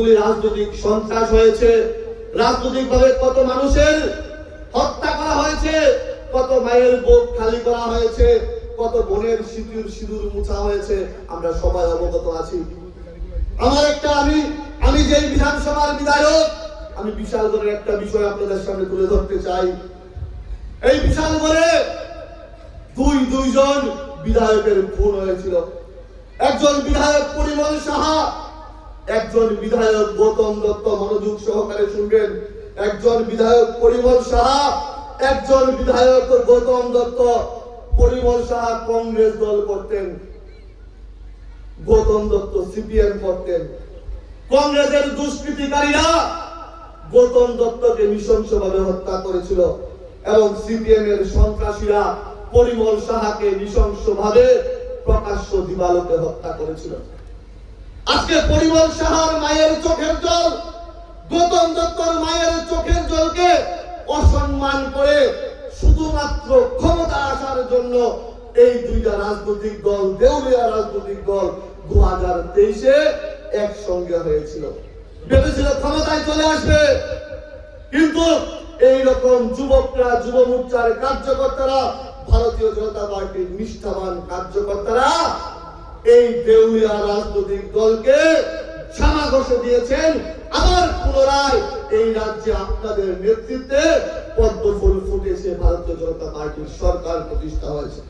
রাজনৈতিক সন্ত্রাস হয়েছে। রাজনৈতিক ভাবে কত মানুষের হত্যা করা হয়েছে, কত মায়ের বুক খালি করা হয়েছে, কত বোনের সিঁদুর সিঁদুর মুছা হয়েছে, আমরা সবাই অবগত আছি। আমার একটা আমি আমি যেই বিধানসভার বিধায়ক, আমি বিশাল একটা বিষয় আপনাদের সামনে তুলে ধরতে চাই। এই বিশাল করে দুই, দুইজন বিধায়কের খুন হয়েছিল। একজন বিধায়ক পরিমল সাহা একজন বিধায়ক গৌতম দত্ত মনোযোগ সহকারে শুনবেন। একজন বিধায়ক পরিমল সাহা, একজন বিধায়ক গৌতম দত্ত। পরিমল সাহা কংগ্রেস দল করতেন, গৌতম দত্ত সিপিএম করতেন। কংগ্রেসের দুষ্কৃতিকারীরা গৌতম দত্তকে নৃশংসভাবে হত্যা করেছিল এবং সিপিএম এর সন্ত্রাসীরা পরিমল সাহাকে নৃশংসভাবে প্রকাশ্য দিবালোকে হত্যা করেছিল। আজকে পরিমল সাহার মায়ের চোখের জল, গৌতম দত্তর মায়ের চোখের জলকে অসম্মান করে শুধুমাত্র ক্ষমতা আসার জন্য এই দুইটা রাজনৈতিক দল, দেউলিয়া রাজনৈতিক দল দু হাজার তেইশে একসঙ্গে হয়েছিল। ভেবেছিল ক্ষমতায় চলে আসবে। কিন্তু এই রকম যুবকরা যুব মোর্চার কার্যকর্তারা, ভারতীয় জনতা পার্টির নিষ্ঠাবান কার্যকর্তারা এই দেউলিয়া রাজনৈতিক দলকে সামা ঘষে দিয়েছেন। আবার পুনরায় এই রাজ্যে আপনাদের নেতৃত্বে পদ্মফুল ফুটেছে ভারতীয় জনতা পার্টির সরকার প্রতিষ্ঠা হয়েছে।